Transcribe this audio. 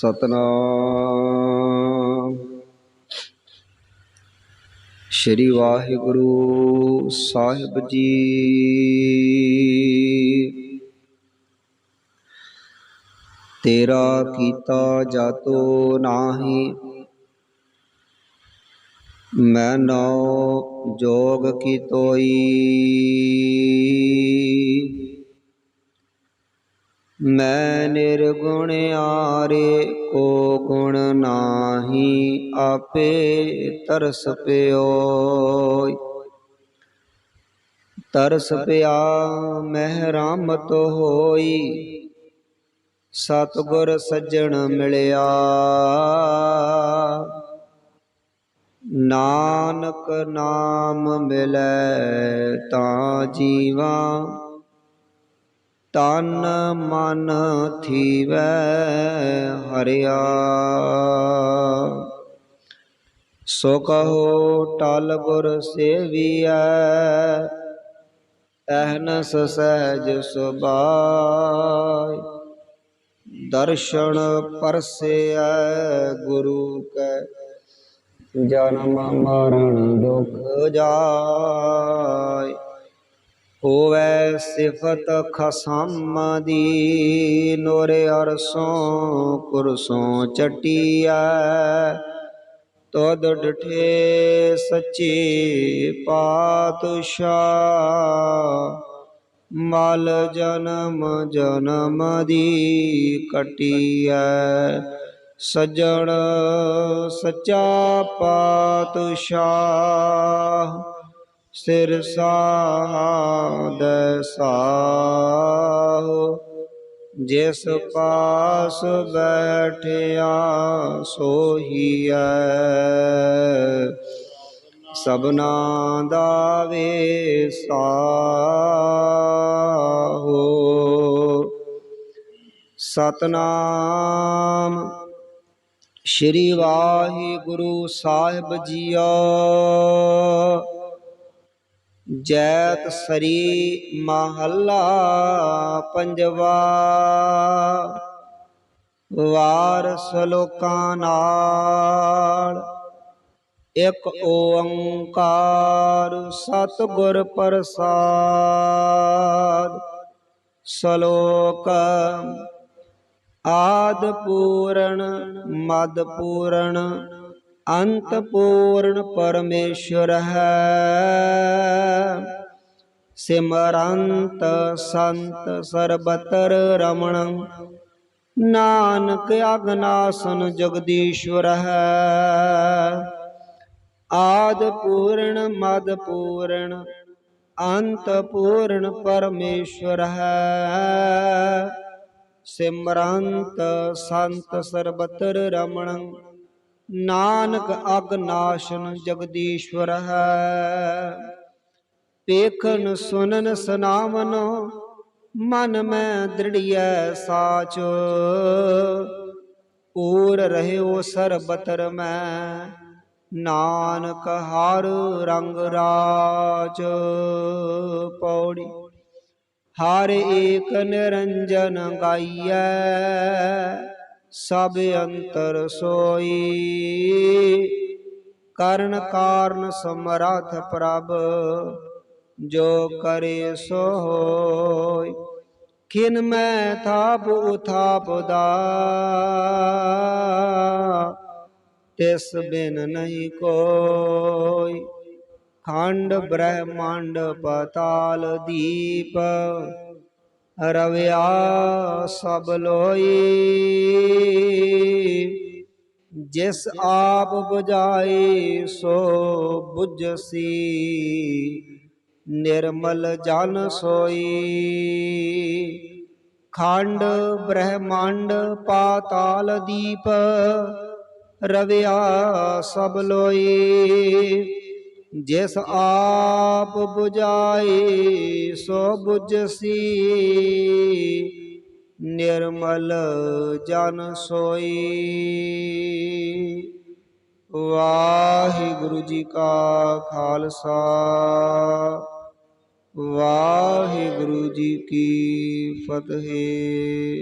ਸਤਨਾਮ। ਸ਼੍ਰੀ ਵਾਹਿਗੁਰੂ ਸਾਹਿਬ ਜੀ। ਤੇਰਾ ਕੀਤਾ ਜਾਤੋ ਨਾਹੀ ਮੈਂ ਨੋ ਜੋਗ ਕੀ ਤੋਈ। ਮੈਂ ਨਿਰਗੁਣ ਆਰੇ, ਕੋ ਗੁਣ ਨਾਹੀ, ਆਪੇ ਤਰਸ ਪਿਓ ਤਰਸ ਪਿਆ ਮਹਿ ਰਾਮਤ ਹੋਈ, ਸਤਗੁਰ ਸੱਜਣ ਮਿਲਿਆ। ਨਾਨਕ ਨਾਮ ਮਿਲੈ ਤਾਂ ਜੀਵਾਂ ਤਨ ਮਨ ਥੀਵੈ ਹਰਿਆ। ਸੋ ਕਹੋ ਟਲ ਗੁਰ ਸੇਵੀਐ ਅਹਨਸ ਸਹਿਜ ਸੁਭਾਇ। ਦਰਸ਼ਨ ਪਰਸੇਐ ਗੁਰੂ ਕੈ, ਜਨਮ ਮਰਨ ਦੁਖ ਜਾਇ। ਹੋਵੇ ਸਿਫਤ ਖਸਮ ਦੀ, ਨੁਰ ਅਰਸੋਂ ਕੁਰਸੋਂ ਚਟਿਆ ਤਦ ਡਠੇ ਸੱਚੇ ਪਾਤਸ਼ਾਹ, ਮਲ ਜਨਮ ਜਨਮ ਦੀ ਕਟੀਐ। ਸਜਣ ਸੱਚਾ ਪਾਤਸ਼ਾਹ ਸਿਰ ਸਾਧ ਸਾਹੁ, ਜਿਸ ਪਾਸ ਬੈਠਿਆ ਸੋਹੀਐ ਸਬਨਾ ਦਾ ਵੇਸਾਹੋ ਸਤਨਾਮ ਸ਼੍ਰੀ ਵਾਹਿਗੁਰੂ ਸਾਹਿਬ ਜੀਓ। ਜੈਤ ਸਰੀ ਮਹੱਲਾ ਪੰਜਵਾ। ਵਾਰ ਸਲੋਕਾਂ ਨਾਲ ਇਕ ਓੰਕਾਰ ਸਤਿਗੁਰ ਪ੍ਰਸਾਦ। ਸ਼ਲੋਕ ਆਦ ਪੂਰਨ, ਮਦ ਪੂਰਨ ਅੰਤਪੂਰਨ ਪਰਮੇਸ਼ਰ ਹੈ ਸਿਮਰੰਤ ਸੰਤ ਸਰਬਤਰ ਰਮਣ ਨਾਨਕ ਅਗਨਾਸਨ ਜਗਦੀਸ਼ਵਰ ਹੈ ਆਦ ਪੂਰਨ ਮਦ ਪੂਰਨ ਅੰਤ ਪੂਰਨ ਪਰਮੇਸ਼ਵਰ ਹੈ ਸਿਮਰੰਤ ਸੰਤ ਸਰਬਤਰ ਰਮਣ ਨਾਨਕ ਅਗਨਾਸ਼ਨ ਜਗਦੀਸ਼ਵਰ ਹੈ। ਪੇਖਨ ਸੁਨਨ ਸੁਨਾਵਨ, ਮਨ ਮੈਂ ਦ੍ਰਿੜੀਐ ਸਾਚ। ਪੂਰ ਰਹਿਓ ਸਰਬਤਰ ਮੈਂ, ਨਾਨਕ ਹਰ ਰੰਗ ਰਾਜ। ਪੌੜੀ, ਹਰ ਏਕ ਨਿਰੰਜਨ ਗਾਈਐ ਸਭ ਅੰਤਰ ਸੋਈ। ਕਰਨ ਕਾਰਨ ਸਮਰਥ ਪ੍ਰਭ, ਜੋ ਕਰੇ ਸੋ ਹੋਇ ਖਿਨ ਮੈਂ ਥਾਪ ਉਥਾਪ ਦਾ ਤਿਸ ਬਿਨ ਨਹੀਂ ਕੋਈ। ਖੰਡ ਬ੍ਰਹਮੰਡ ਪਤਾਲ ਦੀਪ ਰਵਿਆ ਸਭ ਲੋਈ। ਜਿਸ ਆਪ 부ਝਾਈ ਸੋ 부ਝਸੀ ਨਿਰਮਲ ਜਨ ਸੋਈ। ਖੰਡ ਬ੍ਰਹਮੰਡ ਪਾਤਾਲ ਦੀਪ ਰਵਿਆ ਸਭ ਲੋਈ। ਜਿਸ ਆਪ 부ਝਾਈ ਸੋ 부ਝਸੀ ਨਿਰਮਲ ਜਨ ਸੋਈ। ਵਾਹਿਗੁਰੂ ਜੀ ਕਾ ਖਾਲਸਾ। ਵਾਹਿਗੁਰੂ ਜੀ ਕੀ ਫਤਿਹ।